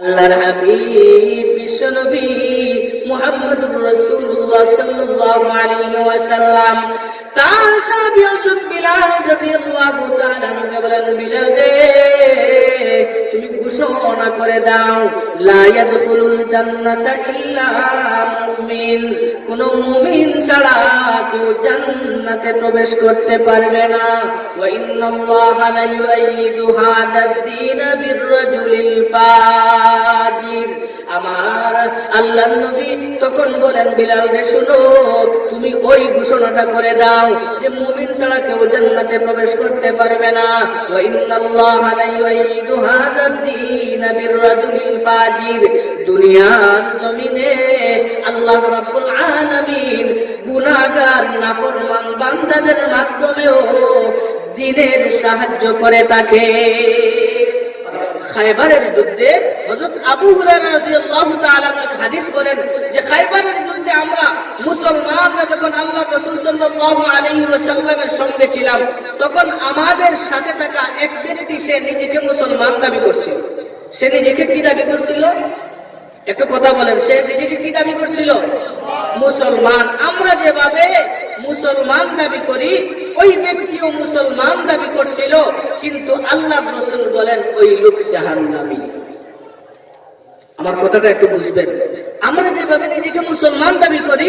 আল্লাহর হাবিব, বিশ্বনবী মুহাম্মদুর রাসূলুল্লাহ সাল্লাল্লাহু আলাইহি ওয়াসাল্লাম। তার সাহাবী হযরত বিলাল রাদিয়াল্লাহু তাআলা বলেন, বিলাল তুমি ঘোষণা করে দাও ছাড়া কেউ জান্নাতে প্রবেশ করতে পারবে না। আমার আল্লাহ নবী তখন বলেন, বিলাল রে, শুনো, তুমি ওই ঘোষণাটা করে দাও যে মুমিন ছাড়া কেউ জান্নাতে প্রবেশ করতে পারবে না। ওয়া ইন্নাল্লাহা দুনিয়ার জমিনে আল্লাহ বান্দাদের মাধ্যমেও দিনের সাহায্য করে থাকে। খাইবারের যুদ্ধে হযরত আবু হুরায়রা রাদিয়াল্লাহু তাআলা হাদিস বলেন যে খাইবারের যুদ্ধে আমরা মুসলমানরা যখন আল্লাহ রাসূল সাল্লাল্লাহু আলাইহি ওয়াসাল্লামের সঙ্গে ছিলাম, তখন আমাদের সাথে থাকা এক ব্যক্তি সে নিজেকে মুসলমান দাবি করছিল। সে নিজেকে কি দাবি করছিল? একটু কথা বলেন, সে নিজেকে কি দাবি করছিল? মুসলমান। আমরা যেভাবে মুসলমান দাবি করি ওই ব্যক্তিও মুসলমান দাবি করছিল, কিন্তু আল্লাহ রসুল বলেন, ওই লোক জাহান আমার কথাটা একটু বুঝবেন? আমরা যেভাবে নিজেকে মুসলমান দাবি করি,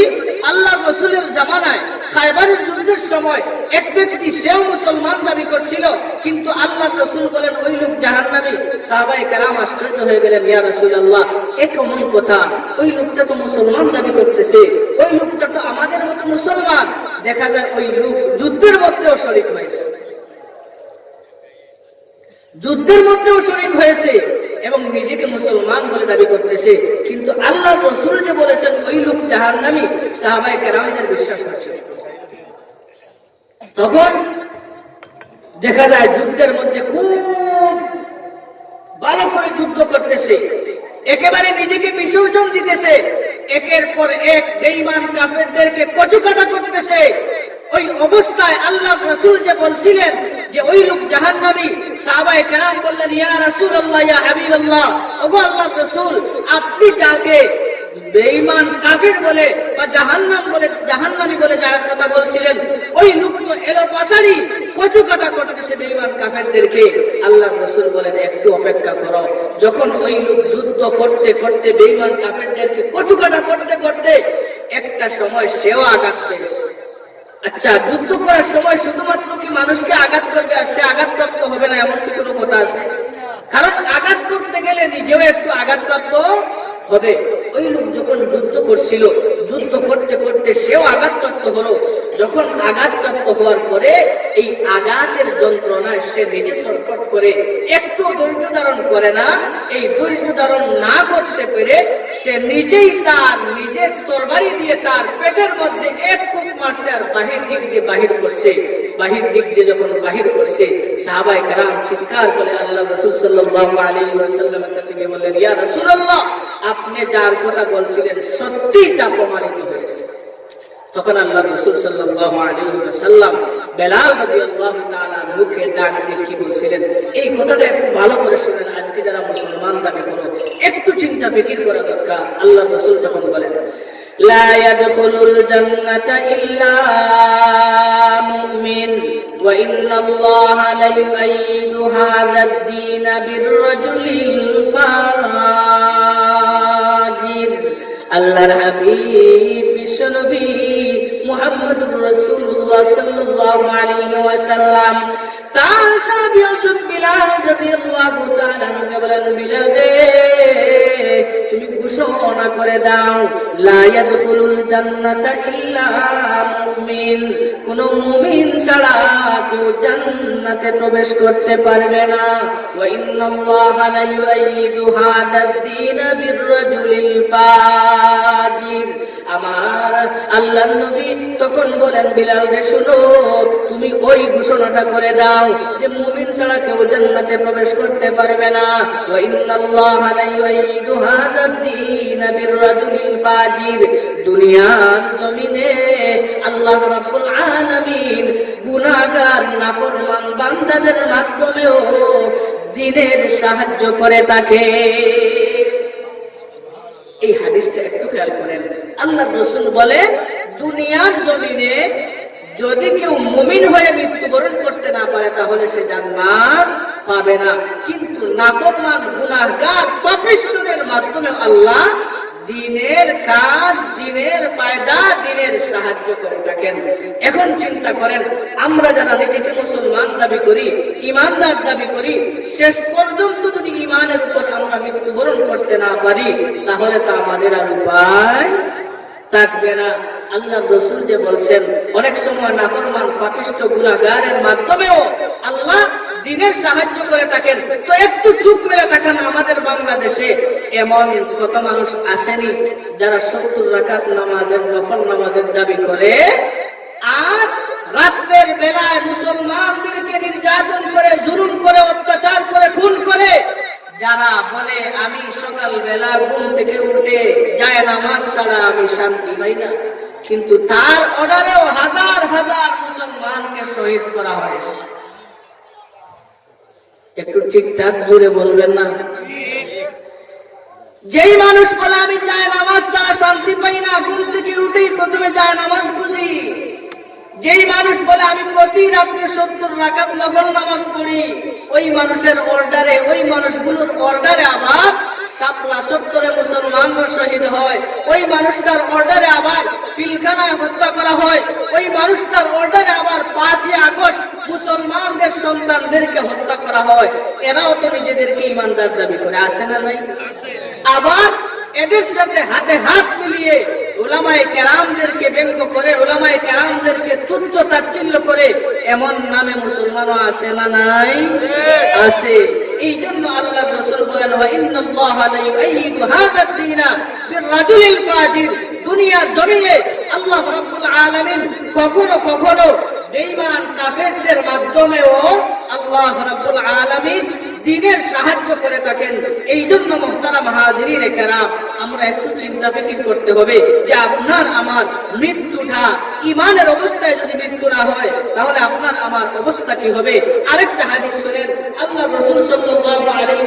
আল্লাহ রসুলের জামানায় খাইবারের যুদ্ধের সময় এক ব্যক্তি সেও মুসলমান দাবি করছিল, কিন্তু আল্লাহ রসুল বলেন, ওই লোক জাহান নামি সাহাবাই কারাম আশ্চর্য হয়ে গেলেন, ইয়া রসুল আল্লাহ এ কেমন কথা? ওই লোকটা তো মুসলমান দাবি করতেছে, ওই লোকটা তো আমাদের মতো মুসলমান। দেখা যায় ওই লোক যুদ্ধের মধ্যেও শরিক হয়েছে। যুদ্ধের মধ্যেও শরিক হয়েছে। এবং নিজেকে মুসলমান বলে দাবি করতেছে। কিন্তু আল্লাহ রসুল যে বলেছেন, ওই লোক জাহান নামি সাহাবাই কেরামদের বিশ্বাস করছে তখন দেখা যায় যুদ্ধের মধ্যে খুব ভালো করে যুদ্ধ করতেছে। একেবারে নিজেকে বিসর্জন দিতেছে। একের পর এক বেইমান কাফেরদেরকে কচুকাটা করতেছে। ওই অবস্থায় আল্লাহ রসুল যে বলছিলেন যে ওই লোক জাহান নামী সাহাবাই কেরাম বললেন, ইয়া রাসূল আল্লাহ ইয়া হাবিব আল্লাহ ওগো আল্লাহ রসুল, আপনি যাকে বেঈমান কাফির বলে বা জাহান্নাম বলে, জাহান্নামী বলে যার কথা বলছিলেন, ওই লোক তো এলো পাতারি, কচু কাটা করতেছে বেঈমান কাফেরদেরকে। আল্লাহ রসুল বলেন, একটু অপেক্ষা করো। যখন ওই লোক যুদ্ধ করতে করতে বেঈমান কাফেরদেরকে কচু কাটা করতে করতে, একটা সময় সেও আঘাত পেয়েছে। আচ্ছা যুদ্ধ করার সময় শুধুমাত্র কি মানুষকে আঘাত করবে আর সে আঘাতপ্রাপ্ত হবে না এমন কি কোনো কথা আছে? কারণ আঘাত করতে গেলে নিজেও একটু আঘাতপ্রাপ্ত হবে। ওই লোক যখন যুদ্ধ করছিল, যুদ্ধ করতে করতে সেও আঘাতপ্রাপ্ত হলো। যখন আঘাতপ্রাপ্ত হওয়ার পরে এই আঘাতের যন্ত্রণায় সে নিজে সরকট করে, একটু ধৈর্য ধারণ করে না, এই ধৈর্য ধারণ না করতে পেরে সে নিজেই তার নিজের তরবারি দিয়ে তার পেটের মধ্যে এক কূপ মারছে আর বাহির দিক দিয়ে বাহির করছে। বাহির দিক দিয়ে যখন বাহির করছে সাহাবাই কারাম চিৎকার করে আল্লাহ রসুল সাল্লাল্লাহু আলী সাল্লামের কাছে বললেন, ইয়া রাসূলুল্লাহ, আপনি যার কথা বলছিলেন সত্যিই তা প্রমাণিত হয়েছে। তখন আল্লাহ রসুল সাল্লাল্লাহু আলাইহি ওয়াসাল্লাম বেলাল রাদিয়াল্লাহু তাআলা মুখে ডাক দিয়ে কি বলছিলেন এই কথাটা একটু ভালো করে শুনেন আজকে যারা মুসলমান দাবি করো একটু চিন্তা ফিকির করা দরকার আল্লাহ রসুল তখন বলেন لا يدخل الجنة إلا مؤمن وإن الله ليؤيد هذا الدين بالرجل الفاجر আল্লাহর হাবিব বিশ্বনবী মুহাম্মদুর রাসূলুল্লাহ সাল্লাল্লাহু আলাইহি ওয়াসাল্লাম। তুমি ঘোষণা করে দাও জান্নাতা ইল্লা কোন মুমিন ছাড়া কেউ জান্নাতে প্রবেশ করতে পারবে না। ওয়া ইন্নাল্লাহা লা ইউআইয়িদু হাদাদ দীন বিররাজুলিল ফাজির আল্লাহ নবী তখন বলেন বিলাল রে শুনো, তুমি ওই ঘোষণাটা করে দাও যে মুমিন ছাড়া কেউ জান্নাতে প্রবেশ করতে পারবে না। ওয়া ইন্নাল্লাহা লা হাদাদ দীন বিররাজুলিল ফাজির। দুনিয়ার জমিনে আল্লাহ রাব্বুল আলামিন গুনাহগার, নাফরমান বান্দাদের মাধ্যমেও দিনের সাহায্য করে থাকে। হাদিসটা একটু খেয়াল করেন। আল্লাহ রসুল বলে দুনিয়ার জমিনে যদি কেউ মুমিন হয়ে মৃত্যুবরণ করতে না পারে, তাহলে সে জান্নাত পাবে না। কিন্তু নাফরমান, গুনাহগার, পাপিষ্টদের মাধ্যমে আল্লাহ দিনের কাজ, দিনের পায়দা, দিনের সাহায্য করে থাকেন। এখন চিন্তা করেন, আমরা যারা নিজেকে মুসলমান দাবি করি, ইমানদার দাবি করি, শেষ পর্যন্ত যদি ইমানের উপর আমরা মৃত্যুবরণ করতে না পারি, তাহলে তো আমাদের আর উপায় থাকবে না। আল্লাহ রসুল যে বলছেন, অনেক সময় নাফরমান, পাপিষ্ট গুণাগারের মাধ্যমেও আল্লাহ দিনের সাহায্য করে থাকেন। তো একটু চুপ মেরে থাকেন আমাদের বাংলাদেশে। এমন কত মানুষ আসেনি যারা সত্তর রাকাত নামাজের, নফল নামাজের দাবি করে আর রাত্রের বেলায় মুসলমানদেরকে নির্যাতন করে, জুলুম করে, অত্যাচার করে, খুন করে, যারা বলে, আমি সকাল বেলা ঘুম থেকে উঠে যায় নামাজ ছাড়া আমি শান্তি পাই না। কিন্তু তার অর্ডারেও হাজার হাজার মুসলমানকে শহীদ করা হয়েছে। একটু ঠিকঠাক জুড়ে বলবেন না। যেই মানুষ বলে, আমি যায় নামাজ শান্তি পাই না, ঘুম থেকে উঠেই প্রথমে যায় নামাজ বুঝি। যেই মানুষ বলে, আমি প্রতি রাত্রে সত্তর রাখাত নফল নামাজ পড়ি। ওই মানুষের অর্ডারে ওই মানুষগুলোর অর্ডারে আবার শাপলা চত্বরে মুসলমানরা শহীদ হয়। ওই মানুষটার অর্ডারে আবার পিলখানায় হত্যা করা হয়। ওই মানুষটার অর্ডারে আবার পাঁচই আগস্ট মুসলমানদের সন্তানদেরকে হত্যা করা হয়। এরাও তো নিজেদেরকে ইমানদার দাবি করে আসে না নাই? আবার এদের সাথে হাতে হাত মিলিয়ে ওলামায় কেরামদেরকে ব্যঙ্গ করে ওলামায় কেরামদেরকে তুচ্ছ তাচ্ছিল্য করে এমন নামে মুসলমানও আসে না নাই? আসে এই জন্য আল্লাহ রসুল বলেন ওয়াইন্নাল্লাহ লা ইউআইয়িদু হাযা ad-দীনা বির-রাজুলিল ফাজির। দুনিয়ার জমিনে আল্লাহ রাব্বুল আলামিন কখনো কখনো বেঈমান কাফেরদের মাধ্যমেও আল্লাহ রাব্বুল আলামিন দিনের সাহায্য করে থাকেন। এই জন্য মোহতারা মাহাজির কেরাম, আমরা একটু চিন্তা ফিকির করতে হবে যে আপনার আমার মৃত্যুটা ইমানের অবস্থায় যদি মৃত্যু না হয়, তাহলে আপনার আমার অবস্থা কি হবে? আরেকটা হাদিস শুনেন আল্লাহ রসুল আলাইহি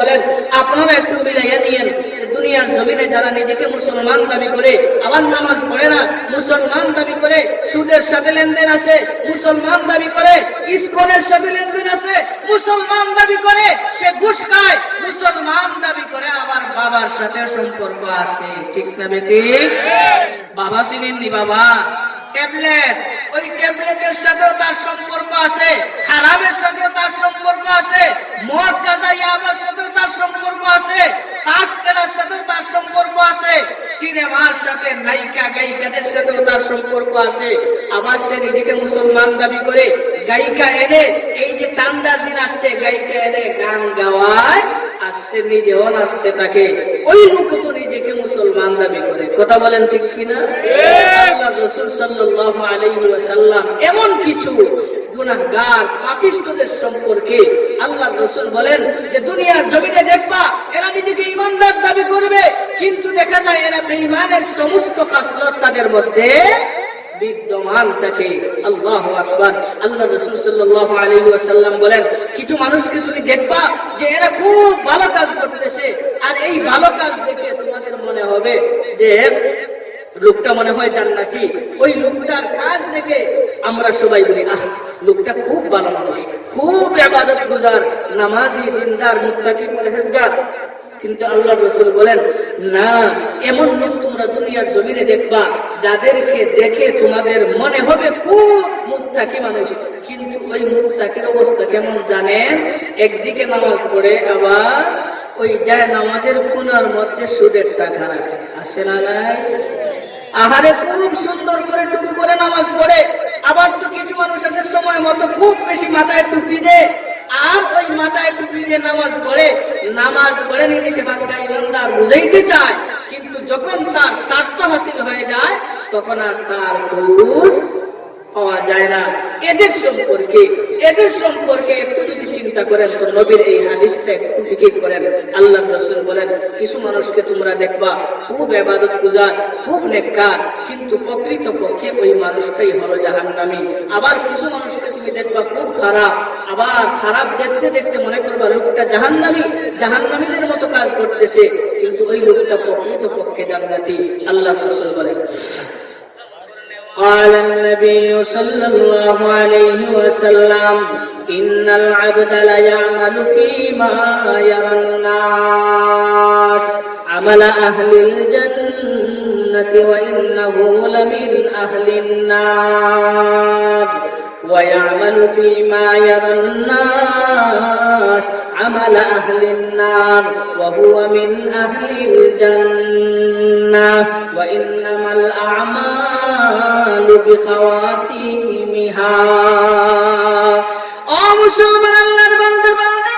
বলেন, আপনারা একটু মিলাইয়া দিয়েন দুনিয়ার জমিনে যারা নিজেকে মুসলমান দাবি করে, আবার নামাজ পড়ে না, মুসলমান দাবি করে সুদের সাথে লেনদেন আছে, মুসলমান দাবি করে ইস্কনের সাথে লেনদেন আছে, মুসলমান দাবি করে সে ঘুষ খায়। মুসলমান দাবি করে আবার বাবার সাথে সম্পর্ক আছে। ঠিক না বেটি? বাবা চিনেননি বাবা। ট্যাবলেট ওই সাথেও তার সম্পর্ক আছে, হারামের সাথেও তার সম্পর্ক আছে মদ গাঁজা ইয়াবার সাথেও তার সম্পর্ক আছে তাস খেলার সাথেও তার সম্পর্ক আছে, সিনেমার সাথে নায়িকা গায়িকাদের সাথেও তার সম্পর্ক আছে। আবার সে নিজেকে মুসলমান দাবি করে গায়িকা এনে, এই যে ঠান্ডার দিন আসছে, গায়িকা এনে গান গাওয়ায়, আর সে নিজেও নাচতে থাকে। ওই লোক তো নিজেকে মুসলমান দাবি করে। কথা বলেন ঠিক কিনা? রসুল এমন কিছু সম্পর্কে আল্লাহ রসুল বলেন যে, দুনিয়ার দেখবা, এরা নিজেকে দাবি করবে, কিন্তু দেখা যায় এরা বেঈমানের সমস্ত কাসলত তাদের মধ্যে বিদ্যমান থাকে। আল্লাহ আকবার। আল্লাহ রসুল সাল্লাল্লাহু আলাইহি ওয়াসাল্লাম বলেন, কিছু মানুষকে তুমি দেখবা যে এরা খুব ভালো কাজ করতেছে। আর এই ভালো কাজ দেখে তোমাদের মনে হবে যে লোকটা মনে হয় জান্নাতি। ওই লোকটার কাজ দেখে আমরা সবাই বলি, আহ, লোকটা খুব ভালো মানুষ। খুব আবাদত গুজার নামাজি, দিনদার, মুত্তাকি, পরহেজগার। কিন্তু আল্লাহ রসুল বলেন, না, এমন লোক তোমরা দুনিয়ার জমিনে দেখবা, যাদেরকে দেখে তোমাদের মনে হবে খুব মুত্তাকি মানুষ। কিন্তু ওই মুত্তাকির অবস্থা কেমন জানেন? একদিকে নামাজ পড়ে, আবার ওই যায় নামাজের কোনার মধ্যে সুদের টাকা রাখে। আসে না নাই? আহারে, খুব সুন্দর করে টুকু করে নামাজ পড়ে। আবার তো কিছু মানুষ আছে, সময় মতো খুব বেশি মাথায় টুপি দেয়। আর ওই মাথায় টুপি দিয়ে নামাজ পড়ে নামাজ পড়ে নিজেকে বাচ্চা ইমানদার বুঝাইতে চায়, কিন্তু যখন তার স্বার্থ হাসিল হয়ে যায়, তখন আর তার খুশ পাওয়া যায় না। এদের সম্পর্কে এদের সম্পর্কে একটু যদি চিন্তা করেন, তো নবীর এই হাদিসটা একটু ফিকির করেন। আল্লাহ রসুল বলেন, কিছু মানুষকে তোমরা দেখবা, খুব এবাদত গুজার, খুব নেককার, কিন্তু প্রকৃত পক্ষে ওই মানুষটাই হলো জাহান্নামী। আবার কিছু মানুষকে তুমি দেখবা খুব খারাপ আবার খারাপ দেখতে দেখতে মনে করবা লোকটা জাহান্নামী জাহান্নামীদের মতো কাজ করতেছে কিন্তু ওই লোকটা প্রকৃত পক্ষে জান্নাতি আল্লাহ রসুল বলেন قال النبي صلى الله عليه وسلم إن العبد ليعمل فيما يرى الناس عمل أهل الجنة وإنه لمن أهل النار ويعمل فيما يرى الناس عمل أهل النار وهو من أهل الجنة وإنما الأعمال بخواتيمها ও মুসলমান আল্লাহর বান্দা বান্দে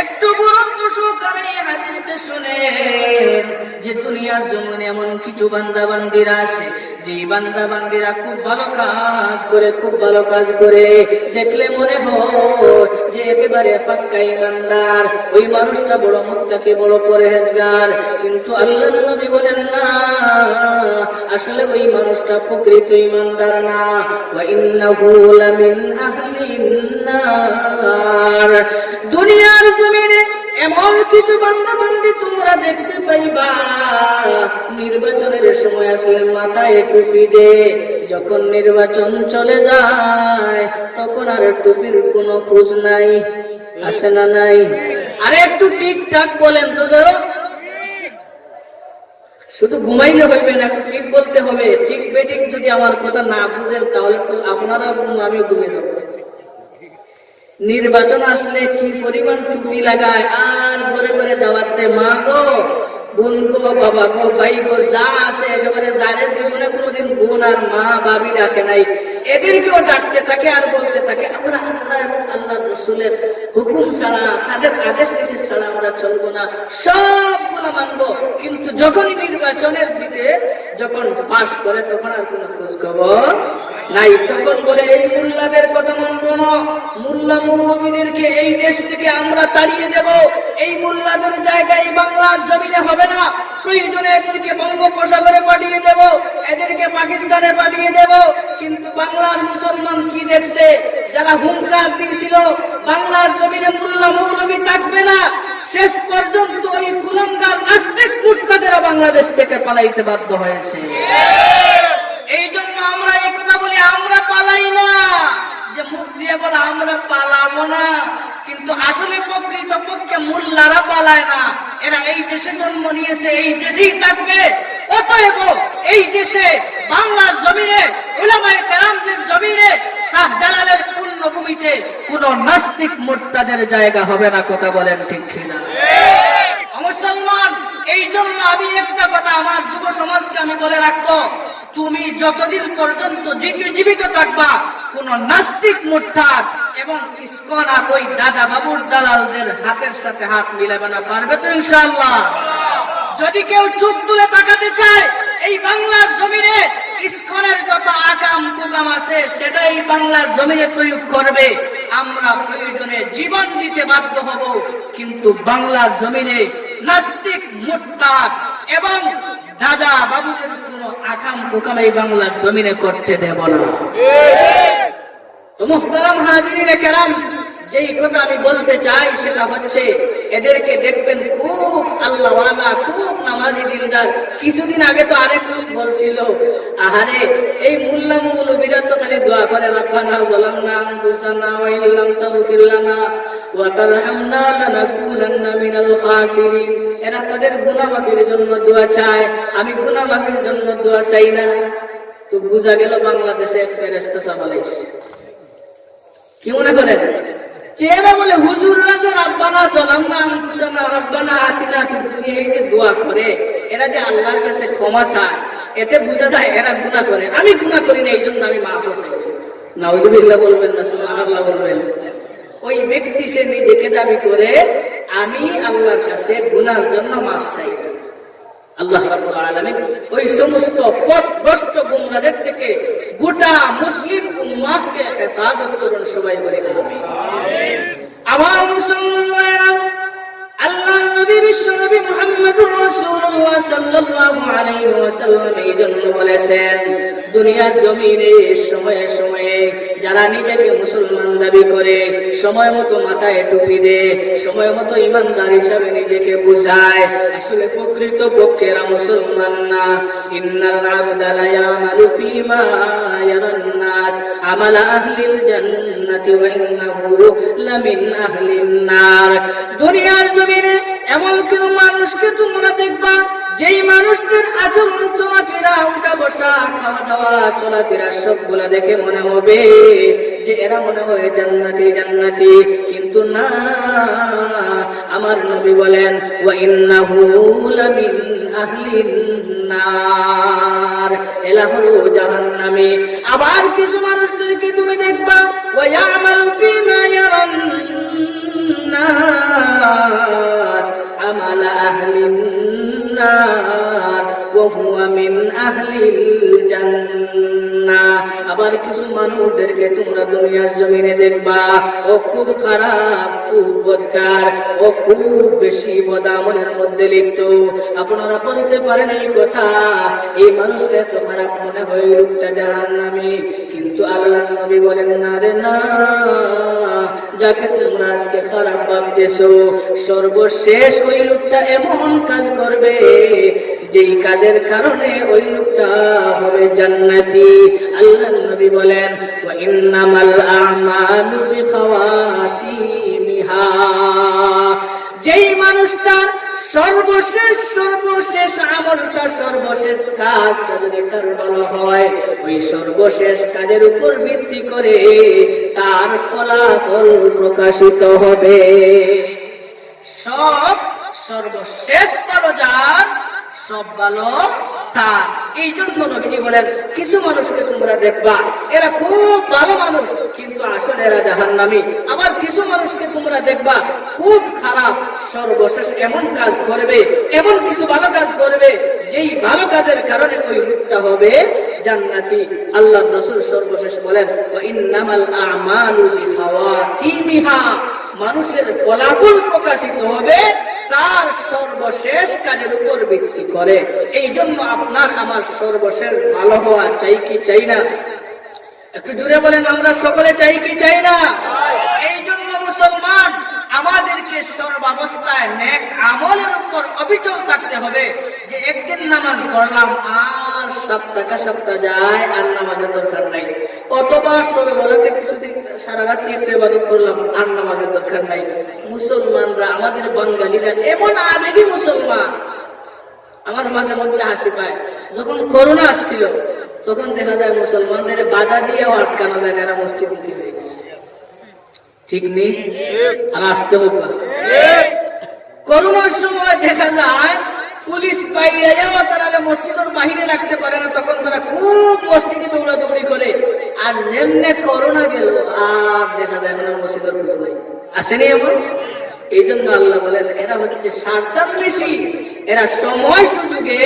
একটু গুরুত্ব সহকারে এই হাদিসটা শুনেন যে দুনিয়ার জমিনে এমন কিছু বান্দা বান্দিরা আছে যে বান্দা বান্দিরা খুব ভালো কাজ করে, খুব ভালো কাজ করে। দেখলে মনে হয় যে একেবারে পাক্কা ইমানদার। ওই মানুষটা বড় মুক্তাকে বড় পরেজগার কিন্তু আল্লাহ নবী বলেন, না, আসলে ওই মানুষটা প্রকৃত ইমানদার না। ইন্নাহু লামিন আহলিন নার। দুনিয়ার জমিনে এমন কিছু বান্দা বান্দি তোমরা দেখতে পাইবা। নির্বাচনের সময় আসলে মাথায় টুপি দে, যখন নির্বাচন চলে যায়, তখন আর টুপির কোনো খোঁজ নাই। আসে না নাই? আরে একটু ঠিকঠাক বলেন তো ধরো। শুধু ঘুমাইলে হইবে না ঠিক বলতে হবে। ঠিক বেঠিক যদি আমার কথা না বুঝেন, তাহলে তো আপনারাও ঘুম আমি ঘুমিয়ে যাব। নির্বাচন আসলে কি পরিমাণ টুপি লাগায়? আর ঘরে ঘরে দাওয়াতে মা গো কিন্তু যখনই নির্বাচনের দিকে যখন পাশ করে, তখন আর কোনো খোঁজ খবর নাই। তখন বলে, এই মুল্লাদের কথা মানবো না। মুল্লা মুরব্বীদেরকে এই দেশ থেকে আমরা তাড়িয়ে দেব। এই মুল্লাদের জায়গায় বাংলার জমিনে হবে না। প্রয়োজনে এদেরকে বঙ্গোপসাগরে পাঠিয়ে দেব, এদেরকে পাকিস্তানে পাঠিয়ে দেব। কিন্তু বাংলার মুসলমান কি দেখছে? যারা হুঙ্কার দিয়েছিল, বাংলার জমিনে মুল্লা মৌলবী থাকবে না। শেষ পর্যন্ত ওই কুলঙ্গার নাস্তিক মুর্তাদেরা বাংলাদেশ থেকে পালাইতে বাধ্য হয়েছে। এই জন্য আমরা এই কথা বলি, আমরা পালাই না। যে মুখ দিয়ে বলে, আমরা পালাবো না। কিন্তু আসলে প্রকৃত পক্ষে মোল্লারা পালায় না। এরা এই দেশে জন্ম নিয়েছে এই দেশেই থাকবে। অতএব এই দেশে বাংলার জমিনে উলামায়ে কেরামদের জমিনে শাহজালালের পূর্ণভূমিতে কোন নাস্তিক মোর্তাদের জায়গা হবে না কথা বলেন ঠিক কিনা? মুসলমান এই জন্য আমি একটা কথা আমার যুব সমাজকে আমি বলে রাখব। তুমি যতদিন পর্যন্ত জীব- জীবিত থাকবা কোন নাস্তিক মোর্থাদ এবং ইস্কন ওই দাদা বাবুর দালালদের হাতের সাথে হাত মিলাবে না পারবে তো ইনশাআল্লাহ? যদি কেউ চুপ তুলে তাকাতে চায়, এই বাংলার জমিনে ইস্কনের যত আকাম কুকাম আছে, সেটাই বাংলার জমিনে প্রয়োগ করবে। আমরা প্রয়োজনে জীবন দিতে বাধ্য হব, কিন্তু বাংলার জমিনে নাস্তিক মুট্টাদ এবং দাদা বাবুদের এই বাংলার জমিনে করতে দেব না। যেই কথা আমি বলতে চাই সেটা হচ্ছে, এদেরকে দেখবেন খুব আল্লাহওয়ালা, খুব নামাজি দিলদার। কিছুদিন আগে তো আরেক লোক বলছিল, আহারে, এই মুল্লা মৌলবীরা তো খালি দোয়া করে, রাব্বানা যালামনা আনফুসানা ওয়া ইল্লাম তাগফির লানা মিনাল এরা তাদের গুনাহ মাফির জন্য দোয়া চায়। আমি গুনাহ মাফির জন্য দোয়া চাই না। তো বুঝা গেল বাংলাদেশে এক ফেরেশতা সামালাইছে। কি মনে করেন? করে, এরা যে এতে এরা করে। আমি করি না, এই জন্য আমি বলবেন না বলবেন। ওই ব্যক্তি সে নিজেকে দাবি করে আমি আল্লাহর কাছে গুনার জন্য মাফ চাই। আল্লাহ আলমিন ওই সমস্ত পথভ্রষ্ট গুমরাদের থেকে গোটা মুসলিম উম্মাহকে হেফাজত করুন সবাই বলে আমিন। আমার মুসলমান আল্লাহ নবী, বিশ্ব নবী মুহাম্মদুর রাসূলুল্লাহ সাল্লাল্লাহু আলাইহি ওয়াসাল্লাম এই জন্য বলেছেন, দুনিয়ার জমিনে সময়ে সময়ে যারা নিজেকে মুসলমান দাবি করে, সময় মতো মাথায় টুপি দে সময় মতো ইমানদার হিসাবে নিজেকে বুঝায়, আসলে প্রকৃত পক্ষেরা মুসলমান না। ইন্নাল আবদা লা ইয়ামালু ফীমা ইয়ারান আমালা আহলিল জান্নাতি ওয়া ইন্নাহু লামিন আহলিন নার। দুনিয়ার এমন কোন মানুষকে তোমরা দেখবা, যেই মানুষদের আচরণ চলাফেরা, উঠা বসা, খাওয়া দাওয়া, চলাফেরা সবগুলা দেখে মনে হবে যে এরা মনে হয় জান্নাতি জান্নাতি। কিন্তু না, আমার নবী বলেন, ওয়া ইন্নাহু লামিন আহলিন নার। আবার কিছু মানুষদেরকে তুমি দেখবা, ওয়া আবার কিছু মানুষদেরকে তোমরা দুনিয়ার জমিনে দেখবা। ও খুব খারাপ, খুব বদকার, ও খুব বেশি বদামনের মধ্যে লিপ্ত। আপনারা বলতে পারেন এই কথা, এই মানুষটা এত খারাপ মনে হয় লোকটা জাহান নামে কিন্তু আল্লাহ নবী বলেন, না রে, না। যাকে তোমরা আজকে খারাপ ভাবতেছো, সর্বশেষ ওই লোকটা এমন কাজ করবে যেই কাজের কারণে ওই লোকটা হবে জান্নাতি। আল্লাহ নবী বলেন, ওয়া ইন্নামাল আমালু বিখাওয়াতিমিহা। যেই মানুষটার সর্বশেষ সর্বশেষ আমলটা, সর্বশেষ কাজ যদি তার বলা হয়, ওই সর্বশেষ কাজের উপর ভিত্তি করে তার ফলাফল প্রকাশিত হবে। সব সর্বশেষ যার সব ভালো তার। এই জন্য নবীজি বলেন, কিছু মানুষকে তোমরা দেখবা, এরা খুব ভালো মানুষ, কিন্তু আসলে এরা জাহান নামি আবার কিছু মানুষকে তোমরা দেখবা, খুব খারাপ, সর্বশেষ এমন কাজ করবে, এমন কিছু ভালো কাজ করবে, যেই ভালো কাজের কারণে ওই লোকটা হবে জান্নাতি। আল্লাহ রসুল সর্বশেষ বলেন ইন্নামাল আমালু মানুষের ফলাফল প্রকাশিত হবে তার সর্বশেষ কাজের উপর ভিত্তি করে। এই জন্য আপনার আমার সর্বশেষ ভালো হওয়া চাই কি চাই না? একটু জুড়ে বলেন, আমরা সকলে চাই কি চাই না? এই জন্য মুসলমান, আমাদেরকে সর্বাবস্থায় নেক আমলের উপর অবিচল থাকতে হবে। যে একদিন নামাজ পড়লাম, আর সপ্তাহ সপ্তাহ যায়, আর নামাজের দরকার নাই। অথবা সবে বলাতে কিছুদিন সারা রাত্রি একটু ইবাদত করলাম আর নামাজের দরকার নাই। মুসলমানরা আমাদের বাঙালিরা এমন আবেগী মুসলমান। আমার মাঝে মধ্যে হাসি পায়। যখন করোনা আসছিল তখন দেখা যায় মুসলমানদের বাধা দিয়েও আটকানো যায় এরা হয়ে গেছে। ঠিক নেই? আর আসতে বোকা করোনার সময় দেখা যায় পুলিশ বাইরে যাওয়া, তারা মসজিদের বাহিরে রাখতে পারে না, তখন তারা খুব মসজিদে দৌড়াদৌড়ি করে। আর যেমনে করোনা গেল, আর দেখা যায় না মসজিদের আসেনি এমন? এই জন্য আল্লাহ বলেন, এরা হচ্ছে সারদান বেশি। এরা সময় সুযোগে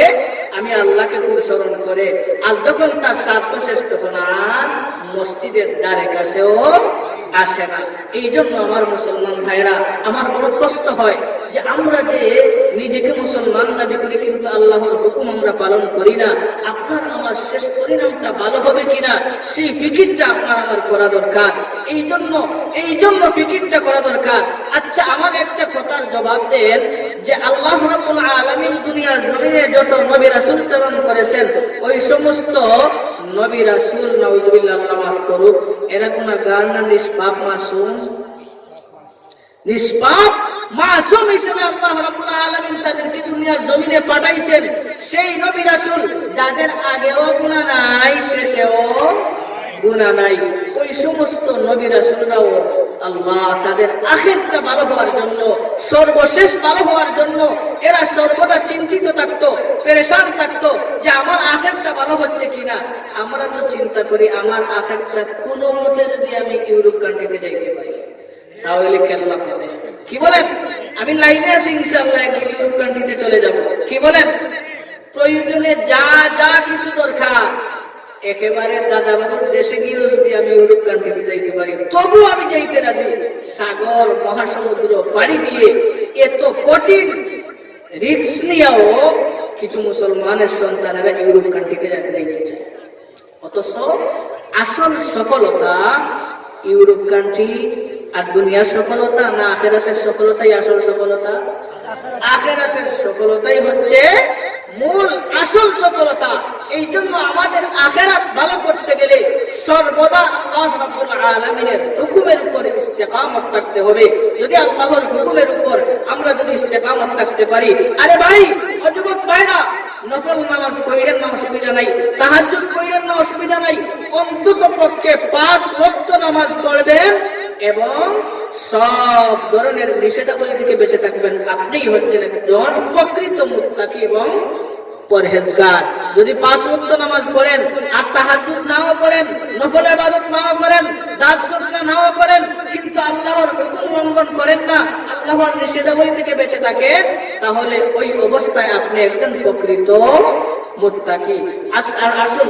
আমি আল্লাহকে খুব স্মরণ করে আর যখন তার স্বার্থ শেষ তখন আর মসজিদের দ্বারে কাছেও আসে না। এই জন্য আমার মুসলমান ভাইরা আমার বড় কষ্ট হয় যে আমরা যে নিজেকে মুসলমান দাবি করি কিন্তু আল্লাহর হুকুম আমরা পালন করি না, আপনার আমার শেষ পরিণামটা ভালো হবে কিনা, সেই ফিকিরটা আপনার আমার করা দরকার। এই জন্য এই জন্য ফিকিরটা করা দরকার। আচ্ছা আমার একটা কথার জবাব দেন যে আল্লাহ রাব্বুল আলামিন দুনিয়ার জমিনে যত নবী রাসূল প্রেরণ করেছেন। ওই সমস্ত নবী রাসুল, নাউজুবিল্লাহ নামাজ করুক, এরা কোন গান না, নিষ্পাপ মাসুম। নিষ্পাপ মাসুম হিসেবে আল্লাহ রাব্বুল আলামিন তাদেরকে দুনিয়ার জমিনে পাঠাইছেন। সেই নবী রাসুল, যাদের আগেও গুনাহ নাই, শেষেও গুনাহ নাই। ওই সমস্ত নবী রাসূলরাও আল্লাহ তাদের আখেরটা ভালো হওয়ার জন্য, সর্বশেষ ভালো হওয়ার জন্য এরা সর্বদা চিন্তিত থাকতো, পেরেশান থাকতো যে আমার আখেরটা ভালো হচ্ছে কিনা। আমরা তো চিন্তা করি আমার আখেরটা কোনো মতে যদি আমি ইউরোপ কান্ট্রিতে যাইতে পারি। তাহলে কেল্লা হবে। কি বলেন? আমি লাইনে আছি ইনশাআল্লাহ, একদিন ইউরোপ কান্ট্রিতে চলে যাব। কি বলেন? প্রয়োজনে যা যা কিছু দরকার একেবারে দাদা বাবুর দেশে গিয়েও যদি আমি ইউরোপ কান্ট্রিতে যাইতে পারি তবু আমি যাইতে রাজি। সাগর মহাসমুদ্র পাড়ি দিয়ে এত কঠিন রিক্স নিয়েও কিছু মুসলমানের সন্তানেরা ইউরোপ কান্ট্রিতে যাতে যাইতে চায় অথচ আসল সফলতা ইউরোপ কান্ট্রি আর দুনিয়ার সফলতা না আখেরাতের সফলতাই আসল সফলতা? আখেরাতের সফলতাই হচ্ছে মূল আসল সফলতা এই জন্য আমাদের আখেরাত ভালো করতে গেলে সর্বদা আলামিনের হুকুমের উপর ইস্তেকামত থাকতে হবে। যদি আল্লাহর হুকুমের উপর আমরা যদি ইস্তেকামত থাকতে পারি, আরে ভাই, অযুবক ভাইরা, নফল নামাজ পড়েন না, অসুবিধা নাই। তাহার তাহাজ্জুদ পড়েন না, অসুবিধা নাই। অন্তত পক্ষে পাঁচ ওয়াক্ত নামাজ পড়বেন এবং সব ধরনের নিষেধাবলী থেকে বেঁচে থাকবেন। আপনিই হচ্ছেন একজন প্রকৃত মুত্তাকি এবং পরহেজগার। যদি পাঁচ ওয়াক্ত নামাজ পড়েন আর তাহাজ্জুদ নাও পড়েন, নফল আবাদত নাও করেন, দাস সদকা নাও করেন, কিন্তু আল্লাহর হুকুম লঙ্ঘন করেন না, আল্লাহর নিষেধাবলী থেকে বেঁচে থাকেন, তাহলে ওই অবস্থায় আপনি একজন প্রকৃত আর আসুন।